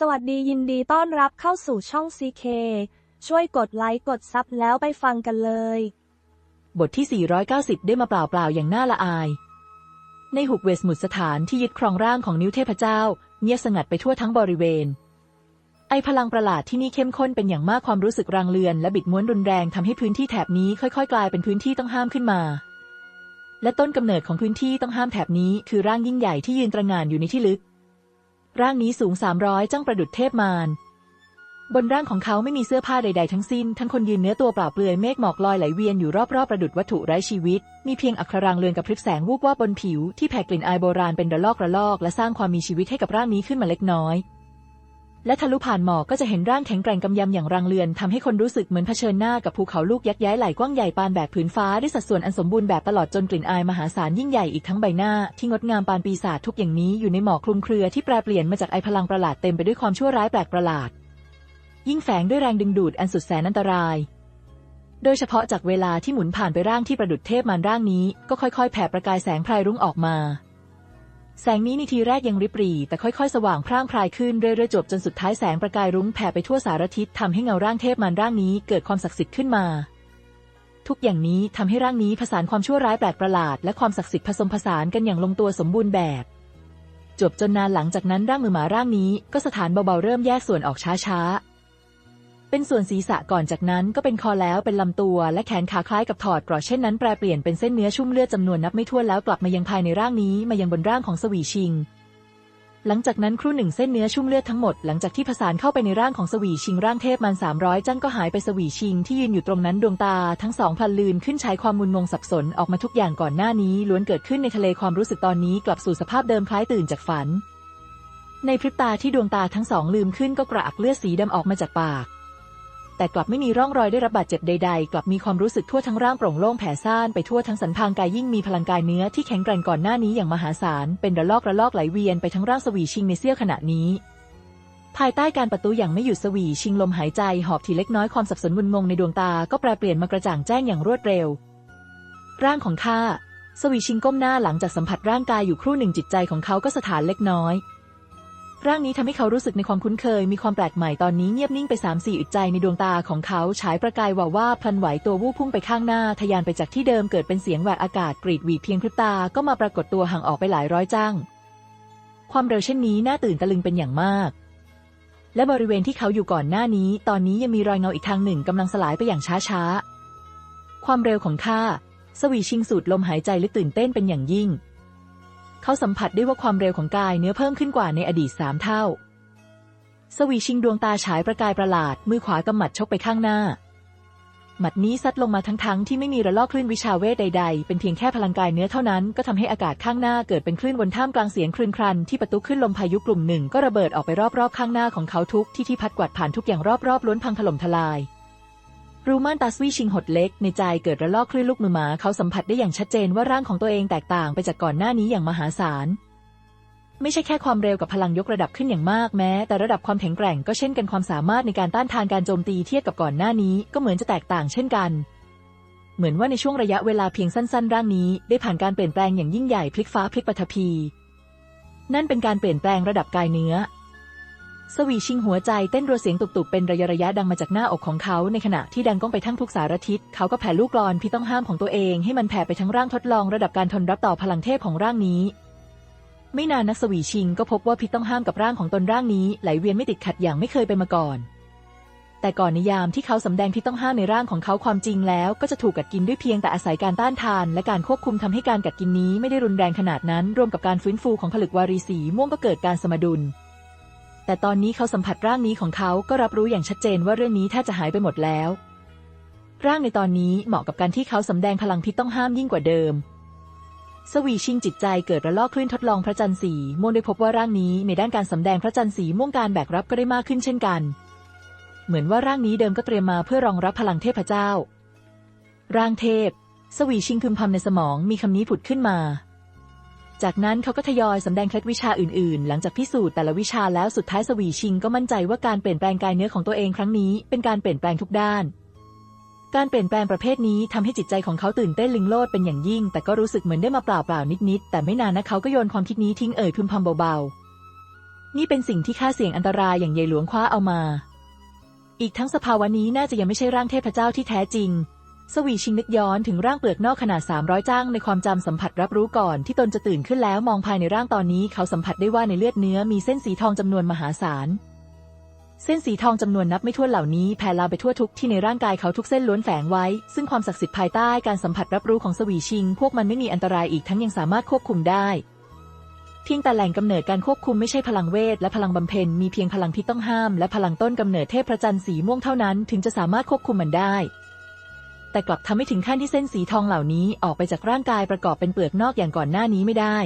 สวัสดียินดีต้อนรับเข้าสู่ช่อง CK ช่วยกดไลค์กดซับแล้วไปฟังกันเลย บทที่ 490 ได้มาเปล่าๆ อย่างน่าละอาย ในหุบเวสมุทรสถานที่ยึดครองร่างของนิ้วเทพเจ้า เงียบสงัดไปทั่วทั้งบริเวณ ไอพลังประหลาดที่นี่เข้มข้นเป็นอย่างมากความรู้สึกรังเรือนและบิดม้วนรุนแรงทำให้พื้นที่แถบนี้ค่อยๆ กลายเป็นพื้นที่ต้องห้ามขึ้นมา และต้นกำเนิดของพื้นที่ต้องห้ามแถบนี้คือร่างยิ่งใหญ่ที่ยืนตระหง่านอยู่ในที่ลึก ร่างนี้สูงสามร้อยจ้างประดุดเทพมารบนร่างของเขาไม่มีเสื้อผ้าใด ๆ ทั้งสิ้น ทั้งคนยืนเนื้อตัวเปล่าเปลือยเมฆหมอกลอยไหลเวียนอยู่รอบๆประดุดวัตถุไร้ชีวิต มีเพียงอัครางเลือนกับพริบแสงวูบว่าบบนผิวที่แผ่กลิ่นอายโบราณเป็นระลอกระลอกและสร้างความมีชีวิตให้กับร่างนี้ขึ้นมาเล็กน้อย และทะลุผ่านหมอกก็จะเห็นร่างแข็งแกร่งกำยำอย่างรังเรือนทำให้คนรู้สึกเหมือนเผชิญหน้ากับภูเขาลูกยักษ์ย้ายไหลกว้างใหญ่ปานแบบผืนฟ้าด้วยสัดส่วนอันสมบูรณ์แบบตลอดจนกลิ่นอายมหาศาลยิ่งใหญ่อีกทั้งใบหน้าที่งดงามปานปีศาจทุกอย่างนี้อยู่ในหมอกคลุมเครือที่แปรเปลี่ยนมาจากไอพลังประหลาดเต็มไปด้วยความชั่วร้ายแปลกประหลาด ยิ่งแฝงด้วยแรงดึงดูดอันสุดแสนอันตรายโดยเฉพาะจากเวลาที่หมุนผ่านไปร่างที่ประดุดเทพมารร่างนี้ ก็ค่อยๆ แผ่ประกายแสงพรายรุ้งออกมา แสงนี้ในทีแรกยังริบหรี่แต่ค่อยๆ สว่างพร่างพรายขึ้นเรื่อยๆจบจนสุดท้ายแสงประกายรุ้งแผ่ไปทั่วสารทิศทำให้เงาร่างเทพมารร่างนี้เกิดความศักดิ์สิทธิ์ขึ้นมา ทุกอย่างนี้ทำให้ร่างนี้ผสานความชั่วร้ายแปลกประหลาด และความศักดิ์สิทธิ์ผสมผสานกันอย่างลงตัวสมบูรณ์แบบจบจนนานหลังจากนั้นร่างมือหมาร่างนี้ก็สถานเบาๆเริ่มแยกส่วนออกช้าๆ เป็นส่วนศีรษะก่อนจากนั้นก็เป็นคอแล้วเป็นลำตัว และแขนขาคล้ายกับถอดกราะเช่นนั้นแปรเปลี่ยนเป็นเส้นเนื้อชุ่มเลือดจำนวนนับไม่ถ้วนแล้วกลับมายังภายในร่างนี้มายังบนร่างของสวีชิง หลังจากนั้นครู่หนึ่งเส้นเนื้อชุ่มเลือดทั้งหมดหลังจากที่ผสานเข้าไปในร่างของสวีชิงร่างเทพมันสามร้อยจั้งก็หายไปสวีชิงที่ยืนอยู่ตรงนั้นดวงตาทั้งสองพลันลืนขึ้นใช้ความมุนงงสับสนออกมาทุกอย่างก่อนหน้านี้ล้วนเกิดขึ้นในทะเลความรู้สึกตอนนี้กลับสู่สภาพเดิมคล้ายตื่นจากฝัน ในพริบตาที่ดวงตาทั้งสองลืมขึ้นก็กระอักเลือดสีดำออกมาจากปาก แต่กลับไม่มีร่องรอยได้รับบาดเจ็บใดๆ กลับมีความรู้สึกทั่วทั้งร่างโปร่งโล่งแผ่ซ่านไปทั่วทั้งสันพางกายยิ่งมีพลังกายเนื้อที่แข็งแกร่งก่อนหน้านี้อย่างมหาศาล เป็นระลอกระลอกไหลเวียนไปทั้งร่างสวีชิงในเสี้ยวขณะนี้ภายใต้การประตูอย่างไม่หยุดสวีชิงลมหายใจหอบทีเล็กน้อยความสับสนมึนงงในดวงตาก็แปรเปลี่ยนมากระจ่างแจ้งอย่างรวดเร็ว ร่างของข้าสวีชิงก้มหน้าหลังจากสัมผัสร่างกายอยู่ครู่หนึ่งจิตใจของเขาก็สถานเล็กน้อย ร่างนี้ทำให้เขารู้สึกในความคุ้นเคย มีความแปลกใหม่ตอนนี้เงียบนิ่งไปสามสี่อึดใจในดวงตาของเขาฉายประกายว่าว่าพลันไหวตัววูบพุ่งไปข้างหน้า ทะยานไปจากที่เดิมเกิดเป็นเสียงแหวกอากาศกรีดหวีดเพียงพริบตาก็มาปรากฏตัวห่างออกไปหลายร้อยจังความเร็วเช่นนี้น่าตื่นตะลึงเป็นอย่างมาก และบริเวณที่เขาอยู่ก่อนหน้านี้ ตอนนี้ยังมีรอยเงาอีกทางหนึ่งกำลังสลายไปอย่างช้าๆความเร็วของข้าสวีชิงสูดลมหายใจลึกตื่นเต้นเป็นอย่างยิ่ง เขาสัมผัสได้ว่าความเร็วของกายเนื้อเพิ่มขึ้นกว่าในอดีตสามเท่า สวีชิงดวงตาฉายประกายประหลาด มือขวากำหมัดชกไปข้างหน้า หมัดนี้ซัดลงมาทั้งๆที่ไม่มีระลอกคลื่นวิชาเวทใดๆ เป็นเพียงแค่พลังกายเนื้อเท่านั้นก็ทำให้อากาศข้างหน้าเกิดเป็นคลื่นวนท่ามกลางเสียงคลื่นครันที่ประตูขึ้นลมพายุกลุ่มหนึ่งก็ระเบิดออกไปรอบๆข้างหน้าของเขาทุกที่ที่พัดกวาดผ่านทุกอย่างรอบๆล้วนพังถล่มทลาย รูมานตาสวีชิงหดเล็กในใจเกิดระลอกคลื่นลูกมือหมาเขาสัมผัสได้อย่างชัดเจนว่าร่างของตัวเองแตกต่างไปจากก่อนหน้านี้อย่างมหาศาล ไม่ใช่แค่ความเร็วกับพลังยกระดับขึ้นอย่างมากแม้ แต่ระดับความแข็งแกร่งก็เช่นกันความสามารถในการต้านทานการโจมตีเทียบกับก่อนหน้านี้ก็เหมือนจะแตกต่างเช่นกัน เหมือนว่าในช่วงระยะเวลาเพียงสั้นๆ ร่างนี้ได้ผ่านการเปลี่ยนแปลงอย่างยิ่งใหญ่พลิกฟ้าพลิกปฐพีนั่นเป็นการเปลี่ยนแปลงระดับกายเนื้อ สวีชิงหัวใจเต้นรัวเสียงตุบๆเป็นระยะระยะดังมาจากหน้าอกของเขาในขณะที่ดังก้องไปทั้งทุกสารทิศเขาก็แผ่ลูกกลอนพี่ต้องห้ามของตัวเองให้มันแผ่ไปทั้งร่างทดลองระดับการทนรับต่อพลังเทพของร่างนี้ ไม่นานนักสวีชิงก็พบว่าพิษต้องห้ามกับร่างของตนร่างนี้ไหลเวียนไม่ติดขัดอย่างไม่เคยไปมาก่อน แต่ก่อนในยามที่เขาสำแดงพิษต้องห้ามในร่างของเขาความจริงแล้วก็จะถูกกัดกินด้วยเพียงแต่อาศัยการต้านทาน และการควบคุมทำให้การกัดกินนี้ไม่ได้รุนแรงขนาดนั้น รวมกับการฟื้นฟูของผลึกวารีสีม่วงก็เกิดการสมดุล แต่ตอนนี้เขาสัมผัสร่างนี้ของเขาก็รับรู้อย่างชัดเจนว่าเรื่องนี้แทบจะหายไปหมดแล้ว ร่างในตอนนี้เหมาะกับการที่เขาสำแดงพลังพิษต้องห้ามยิ่งกว่าเดิม สวีชิงจิตใจเกิดระลอกคลื่นทดลองพระจันทร์สีม่วงได้พบว่าร่างนี้ในด้านการสำแดงพระจันทร์สีม่วงการแบกรับก็ได้มากขึ้นเช่นกัน เหมือนว่าร่างนี้เดิมก็เตรียมมาเพื่อรองรับพลังเทพเจ้า ร่างเทพ สวีชิงพึมพำในสมองมีคำนี้ผุดขึ้นมา จากนั้นเขาก็ทยอยสำแดงเคล็ดวิชาอื่นๆ หลังจากพิสูจน์แต่ละวิชาแล้วสุดท้ายสวีชิงก็มั่นใจว่าการเปลี่ยนแปลงกายเนื้อของตัวเองครั้งนี้เป็นการเปลี่ยนแปลงทุกด้าน การเปลี่ยนแปลงประเภทนี้ทำให้จิตใจของเขาตื่นเต้นลิงโลดเป็นอย่างยิ่ง แต่ก็รู้สึกเหมือนได้มาเปล่าๆนิดๆแต่ไม่นานนะเขาก็โยนความคิดนี้ทิ้งเอ่ยพึมพำเบาๆ นี่เป็นสิ่งที่ข้าเสี่ยงอันตรายอย่างใหญ่หลวงคว้าเอามา อีกทั้งสภาวะนี้น่าจะยังไม่ใช่ร่างเทพเจ้าที่แท้จริง สวีชิงนึกย้อนถึงร่างเปลือกนอกขนาด 300 จ้างในความจำสัมผัสรับรู้ก่อนที่ตนจะตื่นขึ้นแล้วมองภายในร่างตอนนี้เขาสัมผัสได้ว่าในเลือดเนื้อมีเส้นสีทองจำนวนมหาศาล เส้นสีทองจำนวนนับไม่ถ้วนเหล่านี้แผ่ลาไปทั่วทุกที่ในร่างกายเขาทุกเส้นล้วนแฝงไว้ ซึ่งความศักดิ์สิทธิ์ภายใต้การสัมผัสรับรู้ของสวีชิง พวกมันไม่มีอันตรายอีกทั้งยังสามารถควบคุมได้เพียงแต่แหล่งกำเนิดการควบคุมไม่ใช่พลังเวทและพลังบำเพ็ญมีเพียงพลังพิษต้องห้าม และพลังต้นกำเนิดเทพพระจันทร์สีม่วงเท่านั้น ถึงจะสามารถควบคุมมันได้ แต่กลับทำให้ถึงขั้นที่เส้นสีทองเหล่านี้ออกไปจากร่างกายประกอบเป็นเปลือกนอกอย่างก่อนหน้านี้ไม่ได้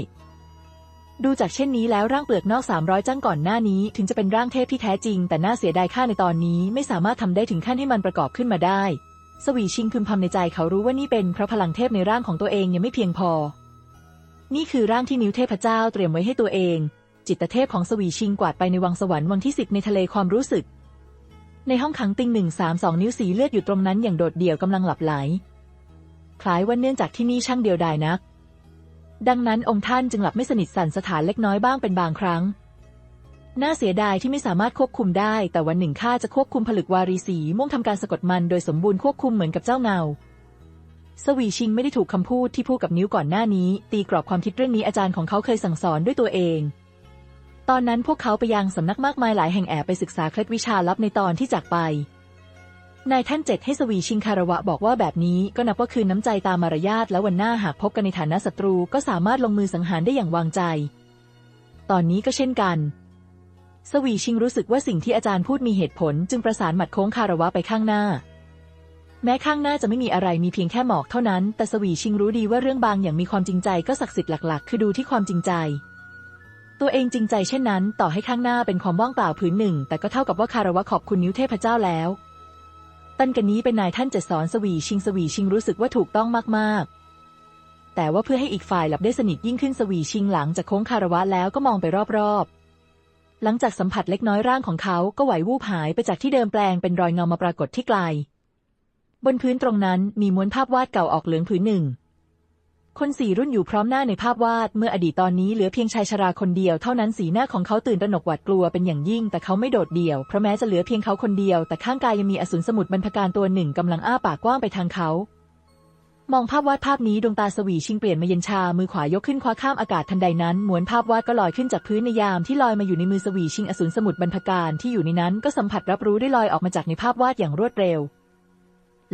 ดูจากเช่นนี้แล้วร่างเปลือกนอก 300จังก่อนหน้านี้ ถึงจะเป็นร่างเทพที่แท้จริง แต่น่าเสียดายค่าในตอนนี้ไม่สามารถทำได้ถึงขั้นให้มันประกอบขึ้นมาได้ สวีชิงพึมพำในใจเขารู้ว่านี่เป็นเพราะพลังเทพในร่างของตัวเองยังไม่เพียงพอ นี่คือร่างที่นิ้วเทพเจ้าเตรียมไว้ให้ตัวเองจิตเทพของสวีชิงกวาดไปในวังสวรรค์วังที่สิบในทะเลความรู้สึก ในห้องขังติงหนึ่งสามสองนิ้วสีเลือดอยู่ตรงนั้นอย่างโดดเดี่ยวกำลังหลับไหล คล้ายว่าเนื่องจากที่นี่ช่างเดียวดายนัก ดังนั้นองค์ท่านจึงหลับไม่สนิทสั่นสถานเล็กน้อยบ้างเป็นบางครั้ง น่าเสียดายที่ไม่สามารถควบคุมได้ แต่วันหนึ่งข้าจะควบคุมผลึกวารีสีม่วงทำการสะกดมันโดยสมบูรณ์ควบคุมเหมือนกับเจ้าเงาสวีชิงไม่ได้ถูกคำพูดที่พูดกับนิ้วก่อนหน้านี้ ตีกรอบความคิดเรื่องนี้อาจารย์ของเขาเคยสั่งสอนด้วยตัวเอง ตอนนั้นพวกเขาไปยังสำนักมากมายหลายแห่งแอบไปศึกษาเคล็ดวิชาลับในตอนที่จากไป นายท่านเจ็ดให้สวีชิงคารวะบอกว่าแบบนี้ก็นับว่าคืนน้ำใจตามมารยาทและวันหน้าหากพบกันในฐานะศัตรูก็สามารถลงมือสังหารได้อย่างวางใจ ตอนนี้ก็เช่นกัน สวีชิงรู้สึกว่าสิ่งที่อาจารย์พูดมีเหตุผล จึงประสานหมัดโค้งคารวะไปข้างหน้า แม้ข้างหน้าจะไม่มีอะไรมีเพียงแค่หมอกเท่านั้น แต่สวีชิงรู้ดีว่าเรื่องบางอย่างมีความจริงใจก็ศักดิ์สิทธิ์หลัก ๆ คือดูที่ความจริงใจ ตัวเองจริงใจเช่นนั้น ต่อให้ข้างหน้าเป็นความว่างเปล่าผืนหนึ่ง แต่ก็เท่ากับว่าคารวะขอบคุณนิ้วเทพเจ้าแล้ว ตั้นกันนี้เป็นนายท่านจะสอนสวีชิงสวีชิงรู้สึกว่าถูกต้องมากๆ แต่ว่าเพื่อให้อีกฝ่ายหลับได้สนิทยิ่งขึ้นสวีชิงหลังจากโค้งคารวะแล้วก็มองไปรอบๆ หลังจากสัมผัสเล็กน้อยร่างของเขาก็ไหววูบหายไปจากที่เดิมแปลงเป็นรอยเงามาปรากฏที่ไกล บนพื้นตรงนั้นมีม้วนภาพวาดเก่าออกเหลืองผืนหนึ่ง คนสี่รุ่นอยู่พร้อมหน้าในภาพวาดเมื่ออดีตตอนนี้เหลือเพียงชายชราคนเดียวเท่านั้นสีหน้าของเขาตื่นตระหนกหวาดกลัวเป็นอย่างยิ่ง แต่เขาไม่โดดเดี่ยวเพราะแม้จะเหลือเพียงเขาคนเดียว แต่ข้างกายยังมีอสูรสมุทรบรรพการตัวหนึ่งกำลังอ้าปากกว้างไปทางเขา มองภาพวาดภาพนี้ดวงตาสวีชิงเปลี่ยนมาเย็นชามือขวายกขึ้นคว้าข้ามอากาศทันใดนั้นม้วนภาพวาดก็ลอยขึ้นจากพื้นในยามที่ลอยมาอยู่ในมือสวีชิงอสูรสมุทรบรรพการที่อยู่ในนั้นก็สัมผัสรับรู้ได้ลอยออกมาจากในภาพวาดอย่างรวดเร็ว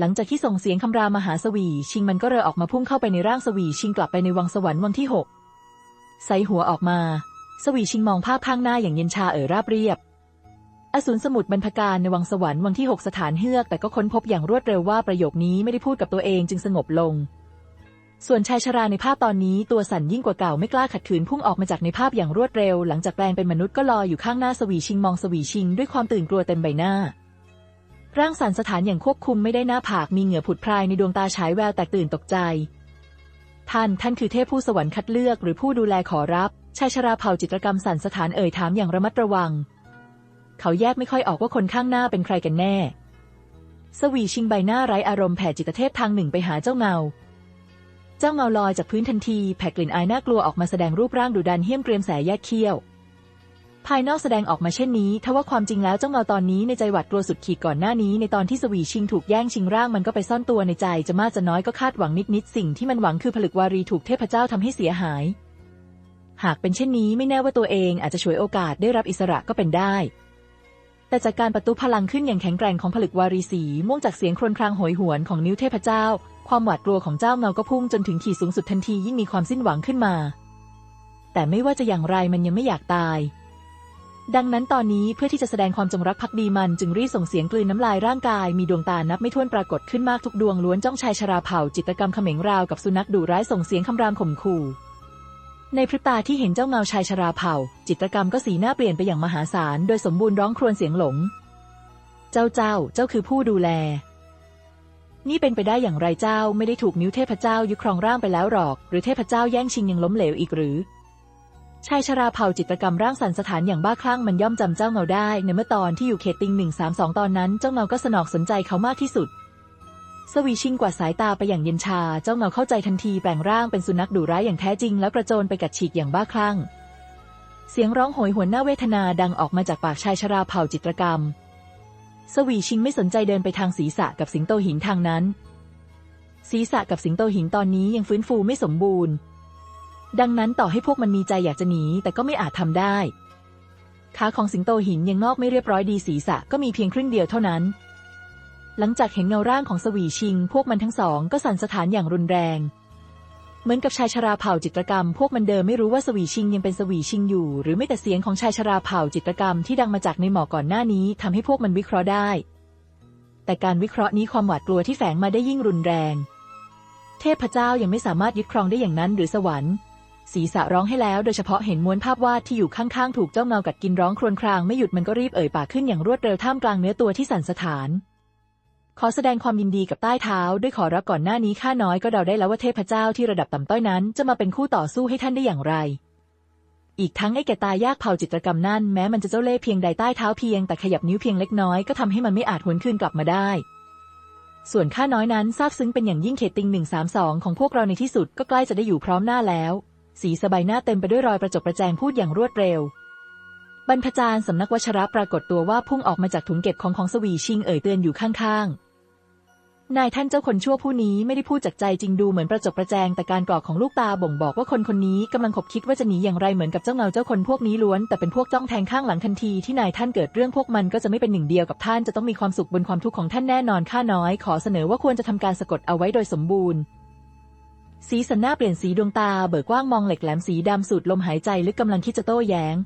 หลังจากที่ส่งเสียงคำรามมหาสวีชิงมันก็เรอออกมาพุ่งเข้าไปในร่างสวีชิงกลับไปในวังสวรรค์วังที่หกใส่หัวออกมา สวีชิงมองภาพข้างหน้าอย่างเย็นชาเอ่อราบเรียบ อสูรสมุทรบรรพการในวังสวรรค์วังที่หกสถานเฮือก แต่ก็ค้นพบอย่างรวดเร็วว่าประโยคนี้ไม่ได้พูดกับตัวเองจึงสงบลง ส่วนชายชราในภาพตอนนี้ตัวสั่นยิ่งกว่าเก่าไม่กล้าขัดขืนพุ่งออกมาจากในภาพอย่างรวดเร็ว หลังจากแปลงเป็นมนุษย์ก็ลอยอยู่ข้างหน้าสวีชิงมองสวีชิงด้วยความตื่นกลัวเต็มใบหน้า ร่างสันสถานอย่างควบคุมไม่ได้หน้าผากมีเหงื่อผุดพรายในดวงตาฉายแววแตกตื่นตกใจ ท่านท่านคือเทพผู้สวรรค์คัดเลือกหรือผู้ดูแลขอรับชายชราเผ่าจิตรกรรมสันสถานเอ่ยถามอย่างระมัดระวัง เขาแยกไม่ค่อยออกว่าคนข้างหน้าเป็นใครกันแน่ สวีชิงใบหน้าไร้อารมณ์แผ่จิตเทพทางหนึ่งไปหาเจ้าเงา เจ้าเงาลอยจากพื้นทันทีแผ่กลิ่นอายน่ากลัวออกมาแสดงรูปร่างดุดันเหี้ยมเกรียมแสแยกเขี้ยว ภายนอกแสดงออกมาเช่นนี้ทว่าความจริงแล้วเจ้าเงาตอนนี้ในใจหวาดกลัวสุดขีดก่อนหน้านี้ ในตอนที่สวีชิงถูกแย่งชิงร่างมันก็ไปซ่อนตัวในใจจะมากจะน้อยก็คาดหวังนิดๆสิ่งที่มันหวังคือผลึกวารีถูกเทพเจ้าทำให้เสียหาย หากเป็นเช่นนี้ไม่แน่ว่าตัวเองอาจจะฉวยโอกาสได้รับอิสระก็เป็นได้ แต่จากการประตูพลังขึ้นอย่างแข็งแกร่งของผลึกวารีสีม่วงจากเสียงครวญครางโหยหวนของนิ้วเทพเจ้า ความหวาดกลัวของเจ้าเงาก็พุ่งจนถึงขีดสูงสุดทันทียิ่งมีความสิ้นหวังขึ้นมา แต่ไม่ว่าจะอย่างไรมันยังไม่อยากตาย ดังนั้นตอนนี้เพื่อที่จะแสดงความจงรักภักดีมันจึงรีส่งเสียงกลืนน้ำลายร่างกายมีดวงตานับไม่ถ้วนปรากฏขึ้นมากทุกดวงล้วนจ้องชายชราเผ่าจิตกรรมเขม็งราวกับสุนัขดุร้ายส่งเสียงคำรามข่มขู่ ในพริบตาที่เห็นเจ้าเงาชายชราเผ่า จิตกรรมก็สีหน้าเปลี่ยนไปอย่างมหาศาลโดยสมบูรณ์ร้องครวญเสียงหลง เจ้าเจ้าเจ้าคือผู้ดูแล นี่เป็นไปได้อย่างไรเจ้าไม่ได้ถูกนิ้วเทพเจ้ายึดครองร่างไปแล้วหรอก หรือเทพเจ้าแย่งชิงยังล้มเหลวอีกหรือ ชายชราเผ่าจิตรกรรมร่างสันสถานอย่างบ้าคลั่งมันย่อมจำเจ้าเงาได้ ในเมื่อตอนที่อยู่เขตติงหนึ่งสามสองตอนนั้นเจ้าเงาก็สนอกสนใจเขามากที่สุด สวีชิงกว่าสายตาไปอย่างเย็นชา เจ้าเงาเข้าใจทันทีแปลงร่างเป็นสุนัขดุร้ายอย่างแท้จริง แล้วกระโจนไปกัดฉีกอย่างบ้าคลั่ง เสียงร้องโหยหวนน่าเวทนาดังออกมาจากปากชายชราเผ่าจิตรกรรม สวีชิงไม่สนใจเดินไปทางศีรษะกับสิงโตหินทางนั้น ศีรษะกับสิงโตหินตอนนี้ยังฟื้นฟูไม่สมบูรณ์ ดังนั้นต่อให้พวกมันมีใจอยากจะหนีแต่ก็ไม่อาจทำได้ขาของสิงโตหินยังงอกไม่เรียบร้อยดีศีรษะก็มีเพียงครึ่งเดียวเท่านั้น หลังจากเห็นเงาร่างของสวีชิง พวกมันทั้งสองก็สั่นสะท้านอย่างรุนแรง เหมือนกับชายชราเผ่าจิตรกรรม พวกมันเดิมไม่รู้ว่าสวีชิงยังเป็นสวีชิงอยู่ หรือไม่แต่เสียงของชายชราเผ่าจิตรกรรมที่ดังมาจากในหมอกก่อนหน้านี้ทำให้พวกมันวิเคราะห์ได้ แต่การวิเคราะห์นี้ความหวาดกลัวที่แฝงมาได้ยิ่งรุนแรง เทพเจ้ายังไม่สามารถยึดครองได้อย่างนั้นหรือสวรรค์ ศีรษะร้องให้แล้วโดยเฉพาะเห็นม้วนภาพวาดที่อยู่ข้างๆ ถูกเจ้าเงากัดกินร้องครวญครางไม่หยุดมันก็รีบเอ่ยปากขึ้นอย่างรวดเร็วท่ามกลางเนื้อตัวที่สั่นสะท้าน ขอแสดงความยินดีกับใต้เท้า ด้วยขอรับก่อนหน้านี้ข้าน้อยก็เดาได้แล้วว่าเทพเจ้าที่ระดับต่ำต้อยนั้น จะมาเป็นคู่ต่อสู้ให้ท่านได้อย่างไร อีกทั้งไอ้แกตายยากเผาจิตรกรรมนั่นแม้มันจะเจ้าเล่ห์เพียงใดใต้เท้าเพียงแต่ขยับนิ้วเพียงเล็กน้อยก็ทำให้มันไม่อาจหวนคืนกลับมาได้ส่วนข้าน้อยนั้นซาบซึ้งเป็นอย่างยิ่งเขตติงหนึ่งสามสองของพวกเราในที่สุดก็ใกล้จะได้อยู่พร้อมหน้าแล้ว สีสบายหน้าเต็มไปด้วยรอยประจบประแจงพูดอย่างรวดเร็ว บรรพจารย์สำนักวชระปรากฏตัวว่าพุ่งออกมาจากถุงเก็บของของสวีชิงเอ่ยเตือนอยู่ข้างๆ นายท่านเจ้าคนชั่วผู้นี้ไม่ได้พูดจากใจจริงดูเหมือนประจบประแจงแต่การกรอกของลูกตาบ่งบอกว่าคนคนนี้กำลังขบคิดว่าจะหนีอย่างไรเหมือนกับเจ้าเงาเจ้าคนพวกนี้ล้วน แต่เป็นพวกจ้องแทงข้างหลังทันทีที่นายท่านเกิดเรื่องพวกมันก็จะไม่เป็นหนึ่งเดียวกับท่านจะต้องมีความสุขบนความทุกข์ของท่านแน่นอนข้าน้อย ขอเสนอว่าควรจะทำการสะกดเอาไว้โดยสมบูรณ์ สีสันหน้าเปลี่ยนสีดวงตาเบิกกว้างมองเหล็กแหลมสีดำสูดลมหายใจลึกกำลังคิดจะโต้แย้ง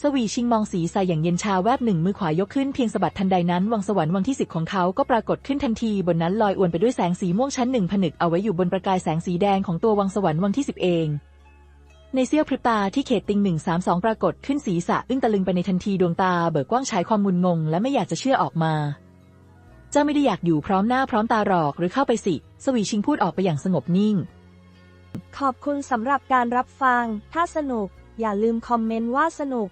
สวีชิงมองสีใสอย่างเย็นชาแวบหนึ่งมือขวายกขึ้นเพียงสะบัดทันใดนั้นวังสวรรค์วังที่สิบของเขาก็ปรากฏขึ้นทันทีบนนั้นลอยอวนไปด้วยแสงสีม่วงชั้นหนึ่งผนึกเอาไว้อยู่บนประกายแสงสีแดงของตัววังสวรรค์วังที่สิบเองในเสี้ยวพริบตาที่เขตติงหนึ่งสามสองปรากฏขึ้นศีรษะอึ้งตะลึงไปในทันทีดวงตาเบิกกว้างฉายความมุนงงและไม่อยากจะเชื่อออกมา เจ้าไม่ได้อยากอยู่พร้อมหน้าพร้อมตาหรอกหรือเข้าไปสิ สวีชิงพูดออกไปอย่างสงบนิ่ง ขอบคุณสำหรับการรับฟัง ถ้าสนุก อย่าลืมคอมเมนต์ว่าสนุก